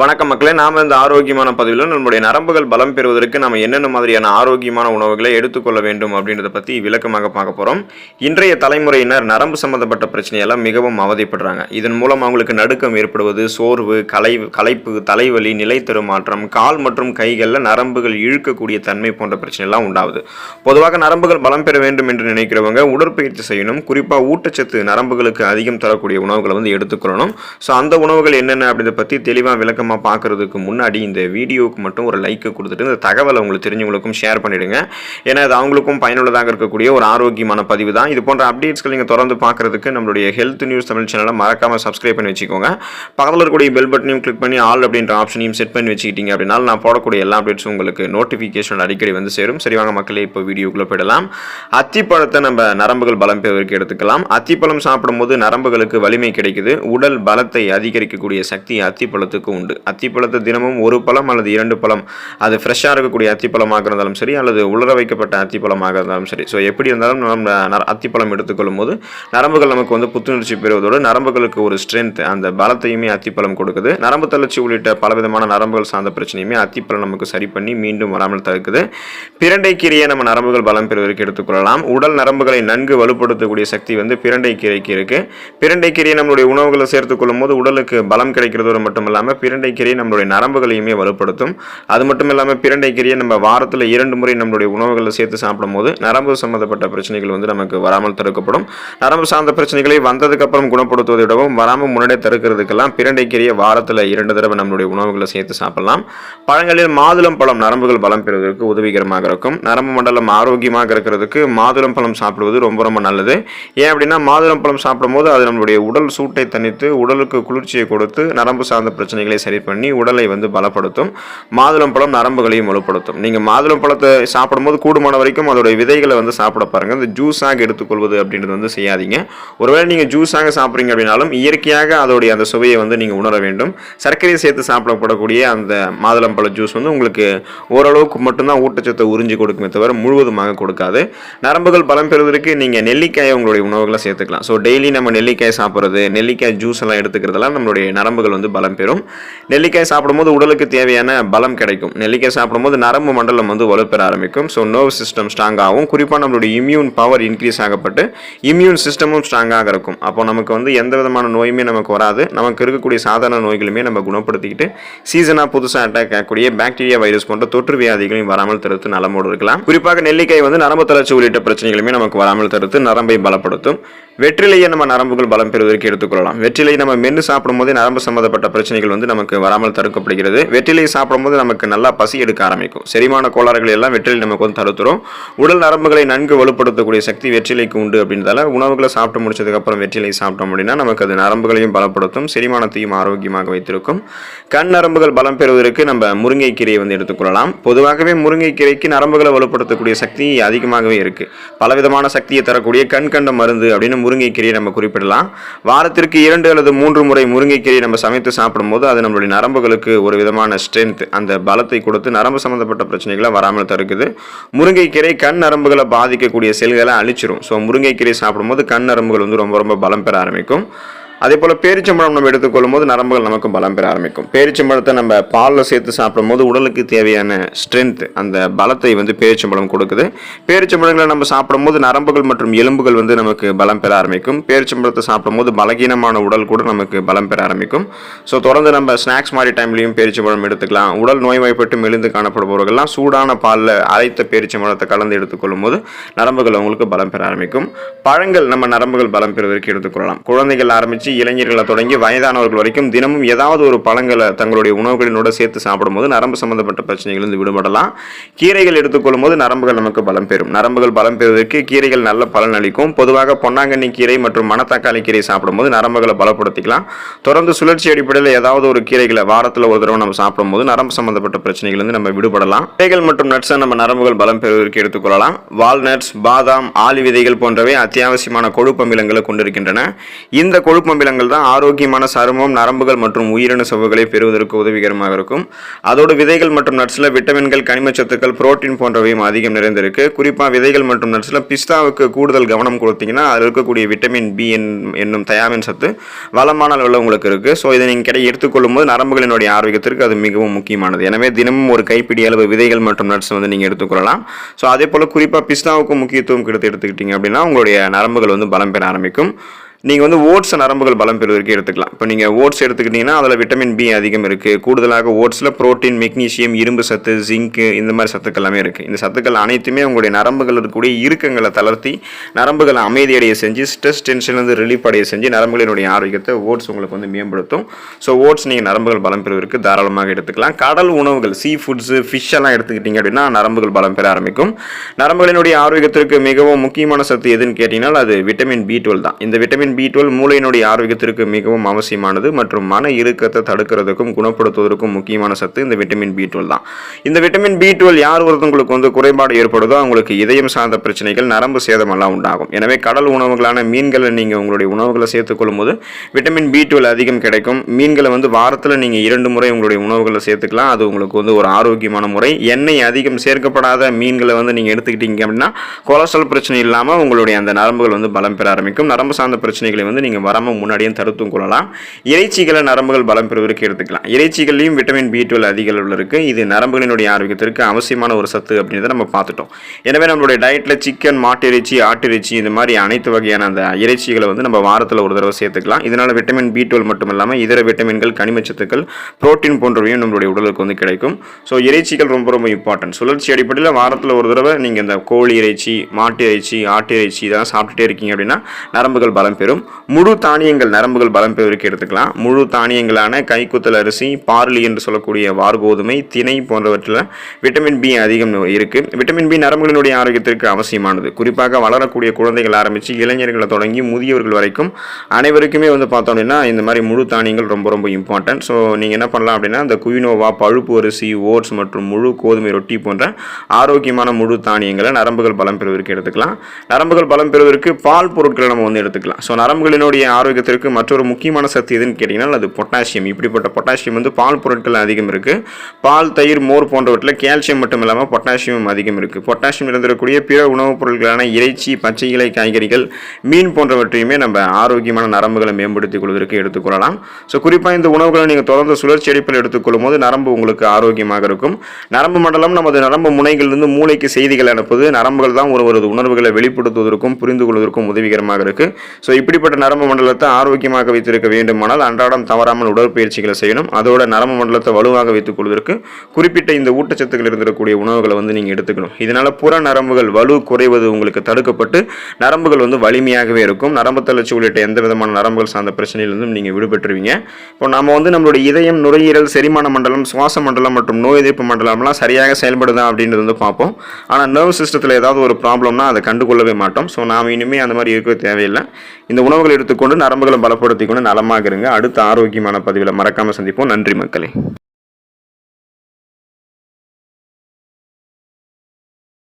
வணக்கம் மக்களே நாம் இந்த ஆரோக்கியமான பதிவில் நம்முடைய நரம்புகள் பலம் பெறுவதற்கு நம்ம என்னென்ன மாதிரியான ஆரோக்கியமான உணவுகளை எடுத்துக்கொள்ள வேண்டும் அப்படின்றத பற்றி விளக்கமாக பார்க்க போகிறோம் இன்றைய தலைமுறையினர் நரம்பு சம்பந்தப்பட்ட பிரச்சனையெல்லாம் மிகவும் அவதிப்படுறாங்க. இதன் மூலம் அவங்களுக்கு நடுக்கம் ஏற்படுவது சோர்வு கலை களைப்பு தலைவலி நிலைத்தரு மாற்றம் கால் மற்றும் கைகளில் நரம்புகள் இழுக்கக்கூடிய தன்மை போன்ற பிரச்சனைலாம் உண்டாகுது. பொதுவாக நரம்புகள் பலம் பெற வேண்டும் என்று நினைக்கிறவங்க உடற்பயிற்சி செய்யணும். குறிப்பாக ஊட்டச்சத்து நரம்புகளுக்கு அதிகம் தரக்கூடிய உணவுகளை வந்து எடுத்துக்கொள்ளணும். ஸோ அந்த உணவுகள் என்னென்ன அப்படின்றத பற்றி தெளிவாக விளக்கம் விளக்கமாக பார்க்கறதுக்கு முன்னாடி இந்த வீடியோவுக்கு மட்டும் ஒரு லைக்கை கொடுத்துட்டு இந்த தகவலை உங்களுக்கு தெரிஞ்சவங்களுக்கும் ஷேர் பண்ணிவிடுங்க ஏன்னா அது அவங்களுக்கும் பயனுள்ளதாக இருக்கக்கூடிய ஒரு ஆரோக்கியமான பதிவு தான். இது போன்ற அப்டேட்ஸ்கள் நீங்கள் தொடர்ந்து பார்க்குறதுக்கு நம்மளுடைய ஹெல்த் நியூஸ் தமிழ் சேனலை மறக்காமல் சப்ஸ்கிரைப் பண்ணி வச்சுக்கோங்க. பக்கத்தில் இருக்கக்கூடிய பெல் பட்டனையும் கிளிக் பண்ணி ஆல் அப்படின்ற ஆப்ஷனையும் செட் பண்ணி வச்சுக்கிட்டீங்க அப்படின்னா நான் போடக்கூடிய எல்லா அப்டேட்ஸும் உங்களுக்கு நோட்டிஃபிகேஷன் அடிக்கடி வந்து சேரும். சரி வாங்க மக்களே இப்போ வீடியோக்குள்ளே போயிடலாம். அத்திப்பழத்தை நம்ம நரம்புகள் பலம் பெறுவதற்கு எடுத்துக்கலாம். அத்திப்பழம் சாப்பிடும்போது நரம்புகளுக்கு வலிமை கிடைக்குது. உடல் பலத்தை அதிகரிக்கக்கூடிய சக்தி அத்திப்பழத்துக்கு உண்டு. அத்திப்பழத்தை தினமும் ஒரு பழம் அல்லது இரண்டு பழம் அது ஃப்ரெஷ்ஷாக இருக்கக்கூடிய அத்திப்பழமாக இருந்தாலும் சரி அல்லது உலர வைக்கப்பட்ட அத்திப்பழமாக இருந்தாலும் சரி. ஸோ எப்படி இருந்தாலும் நம்ம அத்திப்பழம் எடுத்துக்கொள்ளும் போது நரம்புகள் நமக்கு வந்து புத்துணர்ச்சி பெறுவதோடு நரம்புகளுக்கு ஒரு ஸ்ட்ரென்த் அந்த பலத்தையுமே அத்திப்பழம் கொடுக்குது. நரம்பு தளர்ச்சி உள்ளிட்ட பலவிதமான நரம்புகள் சார்ந்த பிரச்சனையுமே அத்திப்பழம் நமக்கு சரி பண்ணி மீண்டும் வராமல் தடுக்குது. பிரண்டை கீரையை நம்ம நரம்புகள் பலம் பெறுவதற்கு எடுத்துக்கொள்ளலாம். உடல் நரம்புகளை நன்கு வலுப்படுத்தக்கூடிய சக்தி வந்து பிரண்டை கீரைக்கு இருக்கு. பிரண்டை கீரையை நம்மளுடைய உணவுகளை சேர்த்துக்கொள்ளும் போது உடலுக்கு பலம் கிடைக்கிறதோடு மட்டும் இல்லாமல் பிரண்டை கீரை நம்மளுடைய நரம்புகளையுமே வலுப்படுத்தும். அது மட்டும் இல்லாமல் பிரண்டைக்கீரையை நம்ம வாரத்தில் இரண்டு முறை நம்மளுடைய உணவுகளை சேர்த்து சாப்பிடும்போது நரம்பு சம்பந்தப்பட்ட பிரச்சனைகள் வந்து நமக்கு வராமல் தடுக்கப்படும். நரம்பு சார்ந்த பிரச்சனைகளை வந்ததுக்கப்புறம் குணப்படுத்துவதை விடவும் வராமல் முன்னாடியே தடுக்கிறதுக்கெல்லாம் பிரண்டைக்கீரையை வாரத்தில் இரண்டு தடவை நம்மளுடைய உணவுகளை சேர்த்து சாப்பிடலாம். பழங்களில் மாதுளம் பழம் நரம்புகள் பலம் பெறுவதற்கு உதவிகரமாக இருக்கும். நரம்பு மண்டலம் ஆரோக்கியமாக இருக்கிறதுக்கு மாதுளம் பழம் சாப்பிடுவது ரொம்ப ரொம்ப நல்லது. ஏன் அப்படின்னா மாதுளம் பழம் சாப்பிடும்போது அது நம்மளுடைய உடல் சூட்டை தணித்து உடலுக்கு குளிர்ச்சியை கொடுத்து நரம்பு சார்ந்த பிரச்சனைகளை சரி பண்ணி உடலை வந்து பலப்படுத்தும். மாதுளம் பழம் நரம்புகளையும் வலுப்படுத்தும். நீங்கள் மாதுளம் பழத்தை சாப்பிடும்போது கூடுமான வரைக்கும் அதோடைய விதைகளை வந்து சாப்பிட பாருங்கள் இந்த ஜூஸாக எடுத்துக்கொள்வது அப்படின்றது வந்து செய்யாதீங்க. ஒருவேளை நீங்கள் ஜூஸாக சாப்பிட்றீங்க அப்படின்னாலும் இயற்கையாக அதோடைய அந்த சுவையை வந்து நீங்கள் உணர வேண்டும். சர்க்கரையை சேர்த்து சாப்பிடப்படக்கூடிய அந்த மாதுளம்பழ ஜூஸ் வந்து உங்களுக்கு ஓரளவுக்கு மட்டும்தான் ஊட்டச்சத்தை உறிஞ்சி கொடுக்குமே தவிர முழுவதுமாக கொடுக்காது. நரம்புகள் பலம் பெறுவதற்கு நீங்கள் நெல்லிக்காயை உங்களுடைய உணவுகளை சேர்த்துக்கலாம். ஸோ டெய்லி நம்ம நெல்லிக்காய் சாப்பிட்றது நெல்லிக்காய் ஜூஸ் எல்லாம் எடுத்துக்கிறதெல்லாம் நம்மளுடைய நரம்புகள் வந்து பலம் பெறும். நெல்லிக்காய் சாப்பிடும்போது உடலுக்கு தேவையான பலம் கிடைக்கும். நெல்லிக்காய் சாப்பிடும்போது நரம்பு மண்டலம் வந்து வலுப்பெற ஆரம்பிக்கும். ஸோ நர்வ் சிஸ்டம் ஸ்ட்ராங் ஆகும். குறிப்பாக நம்மளுடைய இம்யூன் பவர் இன்க்ரீஸ் ஆகப்பட்டு இம்யூன் சிஸ்டமும் ஸ்ட்ராங்காக இருக்கும். அப்போ நமக்கு வந்து எந்த விதமான நோயுமே நமக்கு வராது. நமக்கு இருக்கக்கூடிய சாதாரண நோய்களுமே நம்ம குணப்படுத்திக்கிட்டு சீசனாக புதுசாக அட்டாக் ஆகக்கூடிய பாக்டீரியா வைரஸ் போன்ற தொற்று வியாதிகளையும் வராமல் தடுத்து நலமோடு இருக்கலாம். குறிப்பாக நெல்லிக்காய் வந்து நரம்பு தளர்ச்சி உள்ளிட்ட பிரச்சனைகளுமே நமக்கு வராமல் தடுத்து நரம்பை பலப்படுத்தும். வெற்றிலையை நம்ம நரம்புகள் பலம் பெறுவதற்கு எடுத்துக்கொள்ளலாம் வெற்றிலை நம்ம மென்று சாப்பிடும்போது நரம்பு சம்பந்தப்பட்ட பிரச்சனைகள் வந்து நமக்கு வராமல் தடுக்கப்படுகிறது. வெற்றிலையை சாப்பிடும்போது நமக்கு நல்லா பசி எடுக்க ஆரம்பிக்கும். செரிமான கோளாறுகள் எல்லாம் வெற்றிலை நமக்கு வந்து தடுத்துரும். உடல் நரம்புகளை நன்கு வலுப்படுத்தக்கூடிய சக்தி வெற்றிலைக்கு உண்டு அப்படின்றதால உணவுகளை சாப்பிட்டு முடிச்சதுக்கப்புறம் வெற்றிலை சாப்பிட்டோம் அப்படின்னா நமக்கு அது நரம்புகளையும் பலப்படுத்தும் செரிமானத்தையும் ஆரோக்கியமாக வைத்திருக்கும். கண் நரம்புகள் பலம் பெறுவதற்கு நம்ம முருங்கைக்கீரையை வந்து எடுத்துக்கொள்ளலாம் பொதுவாகவே முருங்கைக்கீரைக்கு நரம்புகளை வலுப்படுத்தக்கூடிய சக்தி அதிகமாகவே இருக்குது பலவிதமான சக்தியை தரக்கூடிய கண் கண்ட மருந்து அப்படின்னு முருங்கைக்கீரையை நம்ம குறிப்பிடலாம். வாரத்திற்கு இரண்டு அல்லது மூன்று முறை முருங்கைக்கீரையை நம்ம சமைத்து சாப்பிடும்போது அது நம்மளுடைய நரம்புகளுக்கு ஒரு விதமான ஸ்ட்ரென்த் அந்த பலத்தை கொடுத்து நரம்பு சம்பந்தப்பட்ட பிரச்சனைகளை வராமல் தடுக்குது. முருங்கைக்கீரை கண் நரம்புகளை பாதிக்கக்கூடிய செல்களை அழிச்சிரும். ஸோ முருங்கைக்கீரை சாப்பிடும்போது கண் நரம்புகள் வந்து ரொம்ப ரொம்ப பலம் பெற ஆரம்பிக்கும். அதே போல் பேரிச்சம்பழம் நம்ம எடுத்துக்கொள்ளும் போது நரம்புகள் நமக்கு பலம் பெற ஆரம்பிக்கும். பேரிச்சம்பழத்தை நம்ம பாலில் சேர்த்து சாப்பிடும்போது உடலுக்கு தேவையான ஸ்ட்ரென்த் அந்த பலத்தை வந்து பேரிச்சம்பழம் கொடுக்குது. பேரிச்சம்பழங்களை நம்ம சாப்பிடும்போது நரம்புகள் மற்றும் எலும்புகள் வந்து நமக்கு பலம் பெற ஆரம்பிக்கும். பேரிச்சம்பழத்தை சாப்பிடும்போது பலகீனமான உடல் கூட நமக்கு பலம் பெற ஆரம்பிக்கும். ஸோ தொடர்ந்து நம்ம ஸ்நாக்ஸ் மாதிரி டைம்லையும் பேரிச்சம்பழம் எடுத்துக்கலாம். உடல் நோய்வாய்ப்பட்டு மெலிந்து காணப்படுபவர்கள்லாம் சூடான பாலில் அரைத்த பேரிச்சம்பழத்தை கலந்து எடுத்துக்கொள்ளும் போது நரம்புகள் அவங்களுக்கு பலம் பெற ஆரம்பிக்கும். பழங்கள் நம்ம நரம்புகள் பலம் பெறுவதற்கு எடுத்துக்கொள்ளலாம். குழந்தைகள் ஆரம்பித்து இளைஞர்களை தொடங்கி வயதானவர்கள் வரைக்கும் தினமும் ஏதாவது ஒரு பழங்களை தங்களுடைய உணவுகளினோட சேர்த்து சாப்பிடும்போது நரம்பு சம்பந்தப்பட்ட பிரச்சனைகளிலிருந்து விடுபடலாம். கீரைகள் எடுத்துக்கொள்ளும் போது நரம்புகள் நமக்கு பலம் பெறும். நரம்புகள் பலம் பெறுவதற்கு கீரைகள் நல்ல பலன் அளிக்கும். பொதுவாக பொன்னாங்கண்ணி கீரை மற்றும் மணத்தக்காளி கீரை சாப்பிடும்போது நரம்புகளை பலப்படுத்திக்கலாம். தொடர்ந்து சுழற்சி அடிப்படையில் ஏதாவது ஒரு கீரைகளை வாரத்தில் ஒரு தடவை நம்ம சாப்பிடும்போது நரம்பு சம்பந்தப்பட்ட பிரச்சனைகளிலிருந்து நம்ம விடுபடலாம். கீரைகள் மற்றும் நட்ஸை நம்ம நரம்புகள் பலம் பெறுவதற்கு எடுத்துக்கொள்ளலாம். வால்நட்ஸ் பாதாம் ஆலி விதைகள் போன்றவை அத்தியாவசியமான கொழுப்பமிலங்களை கொண்டிருக்கின்றன. இந்த கொழுப்பு கருவேப்பிலங்கள் தான் ஆரோக்கியமான சருமம் நரம்புகள் மற்றும் உயிரணு சவ்வுகளை பெறுவதற்கு உதவிகரமாக இருக்கும். அதோடு விதைகள் மற்றும் நட்ஸில் விட்டமின்கள் கனிமச்சத்துக்கள் புரோட்டீன் போன்றவையும் அதிகம் நிறைந்திருக்கு. குறிப்பாக விதைகள் மற்றும் நட்ஸில் பிஸ்தாவுக்கு கூடுதல் கவனம் கொடுத்தீங்கன்னா அதில் இருக்கக்கூடிய விட்டமின் பி என்னும் தயாமின் சத்து வளமான அளவில் உங்களுக்கு இருக்குது ஸோ இதை நீங்கள் கிடை எடுத்துக்கொள்ளும் போது நரம்புகளினுடைய ஆரோக்கியத்திற்கு அது மிகவும் முக்கியமானது. எனவே தினமும் ஒரு கைப்பிடி அளவு விதைகள் மற்றும் நட்ஸ் வந்து நீங்கள் எடுத்துக்கொள்ளலாம். ஸோ அதே போல் குறிப்பாக பிஸ்தாவுக்கும் முக்கியத்துவம் கொடுத்து எடுத்துக்கிட்டீங்க அப்படின்னா உங்களுடைய நரம்புகள் வந்து பலம் பெற ஆரம்பிக்கும். நீங்கள் வந்து ஓட்ஸ் நரம்புகள் பலம் பெறுவதற்கு எடுத்துக்கலாம். இப்போ நீங்கள் ஓட்ஸ் எடுத்துக்கிட்டிங்கன்னா அதில் விட்டமின் பி அதிகம் இருக்குது கூடுதலாக ஓட்ஸில் ப்ரோட்டீன் மெக்னீசியம் இரும்பு சத்து ஜிங்க்கு இந்த மாதிரி சத்துக்கள் எல்லாமே இருக்குது இந்த சத்துக்கள் அனைத்துமே உங்களுடைய நரம்புகள் இருக்கக்கூடிய இறுக்கங்களை தளர்த்தி நரம்புகளை அமைதியடைய செஞ்சு ஸ்ட்ரெஸ் டென்ஷன்லேருந்து ரிலீஃப் அடைய செஞ்சு நரம்புகளினுடைய ஆரோக்கியத்தை ஓட்ஸ் உங்களுக்கு வந்து மேம்படுத்தும். ஸோ ஓட்ஸ் நீங்கள் நரம்புகள் பலம் பெறுவதற்கு தாராளமாக எடுத்துக்கலாம். கடல் உணவுகள் சீ ஃபுட்ஸு ஃபிஷ் எல்லாம் எடுத்துக்கிட்டிங்க அப்படின்னா நரம்புகள் பலம் பெற ஆரம்பிக்கும். நரம்புகளினுடைய ஆரோக்கியத்திற்கு மிகவும் முக்கியமான சத்து எதுன்னு கேட்டிங்கன்னா அது விட்டமின் பி டுவெல் தான். இந்த விட்டமின் பி டுவெல் மூளையினுடைய ஆரோக்கியத்திற்கு மிகவும் அவசியமானது மற்றும் மன இறுக்கத்தை தடுக்கிறதுக்கும் குணப்படுத்துவதற்கும் முக்கியமான சத்து இந்த விட்டமின் பி டுவெல் தான். இந்த விட்டமின் பி டுவெல் யார் ஒருத்தவங்களுக்கு வந்து குறைபாடு ஏற்படுதோ அவங்களுக்கு இதயம் சார்ந்த பிரச்சனைகள் நரம்பு சேதம் எல்லாம் உண்டாகும். எனவே கடல் உணவுகளான மீன்களை நீங்கள் உங்களுடைய உணவுகளை சேர்த்துக்கொள்ளும் போது விட்டமின் பி டுவெல் அதிகம் கிடைக்கும். மீன்களை வந்து வாரத்தில் நீங்கள் இரண்டு முறை உங்களுடைய உணவுகளை சேர்த்துக்கலாம். அது உங்களுக்கு வந்து ஒரு ஆரோக்கியமான முறை. எண்ணெய் அதிகம் சேர்க்கப்படாத மீன்களை வந்து நீங்கள் எடுத்துக்கிட்டீங்க அப்படின்னா கொலஸ்ட்ரால் பிரச்சனை இல்லாமல் உங்களுடைய அந்த நரம்புகள் வந்து பலம் பெற ஆரம்பிக்கும். நரம்பு சார்ந்த பிரச்சனை பிரச்சனைகளை வந்து நீங்கள் வராமல் முன்னாடியே தடுத்தும் கொள்ளலாம். இறைச்சிகளை நரம்புகள் பலம் பெறுவதற்கு எடுத்துக்கலாம். இறைச்சிகள்லையும் விட்டமின் பி டுவெல் அதிக அளவில் இருக்குது இது நரம்புகளினுடைய ஆரோக்கியத்திற்கு அவசியமான ஒரு சத்து அப்படின்றத நம்ம பார்த்துட்டோம். எனவே நம்மளுடைய டயட்டில் சிக்கன் மாட்டு இறைச்சி ஆட்டு இறைச்சி இந்த மாதிரி அனைத்து வகையான அந்த இறைச்சிகளை வந்து நம்ம வாரத்தில் ஒரு தடவை சேர்த்துக்கலாம். இதனால் விட்டமின் பி டுவெல் மட்டும் இல்லாமல் இதர விட்டமின்கள் கனிமச்சத்துக்கள் புரோட்டீன் போன்றவையும் நம்மளுடைய உடலுக்கு வந்து கிடைக்கும். ஸோ இறைச்சிகள் ரொம்ப ரொம்ப இம்பார்ட்டன்ட் சுழற்சி அடிப்படையில் வாரத்தில் ஒரு தடவை நீங்கள் இந்த கோழி இறைச்சி மாட்டு இறைச்சி ஆட்டு இறைச்சி இதெல்லாம் சாப்பிட்டுட்டே இருக்கீங்க அப்படின்னா நரம்புகள் பலம் பெறும். முழு தானியங்கள் நரம்புகள் பலம் பெறுவதற்கு எடுத்துக்கலாம். முழு தானியங்களான கைக்குத்தல் அரிசி பார்லி என்று சொல்லக்கூடிய வார்கோதுமை திணை போன்றவற்றில் விட்டமின் பி அதிகம் இருக்குது விட்டமின் பி நரம்புகளினுடைய ஆரோக்கியத்திற்கு அவசியமானது. குறிப்பாக வளரக்கூடிய குழந்தைகள் ஆரம்பித்து இளைஞர்களை தொடங்கி முதியவர்கள் வரைக்கும் அனைவருக்குமே வந்து பார்த்தோம் அப்படின்னா இந்த மாதிரி முழு தானியங்கள் ரொம்ப ரொம்ப இம்பார்ட்டன்ட் ஸோ நீங்கள் என்ன பண்ணலாம் அப்படின்னா இந்த குயினோவா பழுப்பு அரிசி ஓட்ஸ் மற்றும் முழு கோதுமை ரொட்டி போன்ற ஆரோக்கியமான முழு தானியங்களை நரம்புகள் பலம் பெறுவதற்கு எடுத்துக்கலாம். நரம்புகள் பலம் பெறுவதற்கு பால் பொருட்களை நம்ம வந்து எடுத்துக்கலாம். ஸோ நரம்புகளினுடைய ஆரோக்கியத்திற்கு மற்றொரு முக்கியமான சக்தி எதுன்னு கேட்டிங்கன்னா அது பொட்டாசியம். இப்படிப்பட்ட பொட்டாசியம் வந்து பால் பொருட்கள் அதிகம் இருக்குது பால் தயிர் மோர் போன்றவற்றில் கால்சியம் மட்டும் இல்லாமல் பொட்டாசியம் அதிகம் இருக்குது பொட்டாசியம் இருந்திருக்கக்கூடிய பிற உணவுப் பொருட்களான இறைச்சி பச்சை இலை காய்கறிகள் மீன் போன்றவற்றையுமே நம்ம ஆரோக்கியமான நரம்புகளை மேம்படுத்திக் கொள்வதற்கு எடுத்துக்கொள்ளலாம் ஸோ குறிப்பாக இந்த உணவுகளை நீங்கள் தொடர்ந்து சுழற்சி அடிப்பில் எடுத்துக்கொள்ளும் போது நரம்பு உங்களுக்கு ஆரோக்கியமாக இருக்கும். நரம்பு மண்டலம் நமது நரம்பு முனைகளிலிருந்து மூளைக்கு செய்திகள் அனுப்புது. நரம்புகள் தான் ஒருவரது உணர்வுகளை வெளிப்படுத்துவதற்கும் புரிந்து கொள்வதற்கும் உதவிகரமாக இருக்குது ஸோ இப்படிப்பட்ட நரம்பு மண்டலத்தை ஆரோக்கியமாக வைத்திருக்க வேண்டுமானால் அன்றாடம் தவறாமல் உடற்பயிற்சிகளை செய்யணும். அதோட நரம்பு மண்டலத்தை வலுவாக வைத்துக் கொள்வதற்கு குறிப்பிட்ட இந்த ஊட்டச்சத்துக்கள் இருந்திருக்கக்கூடிய உணவுகளை வந்து நீங்கள் எடுத்துக்கணும். இதனால் புற நரம்புகள் வலு குறைவது உங்களுக்கு தடுக்கப்பட்டு நரம்புகள் வந்து வலிமையாகவே இருக்கும். நரம்பு தளர்ச்சி உள்ளிட்ட எந்த விதமான நரம்புகள் சார்ந்த பிரச்சனையிலிருந்தும் நீங்கள் விடுபட்டுருவீங்க. இப்போ நம்ம வந்து நம்மளுடைய இதயம் நுரையீரல் செரிமான மண்டலம் சுவாச மண்டலம் மற்றும் நோய் எதிர்ப்பு மண்டலம்லாம் சரியாக செயல்படுதா அப்படின்றது வந்து பார்ப்போம். ஆனால் நர்வ் சிஸ்டத்தில் ஏதாவது ஒரு ப்ராப்ளம்னா அதை கண்டுகொள்ளவே மாட்டோம். ஸோ நாம் இனிமேல் அந்த மாதிரி இருக்க தேவையில்லை. இந்த உணவுகளை எடுத்துக்கொண்டு நரம்புகளை பலப்படுத்திக்கொண்டு நலமாக இருங்க. அடுத்த ஆரோக்கியமான பதிவில் மறக்காமல் சந்திப்போம். நன்றி மக்களே.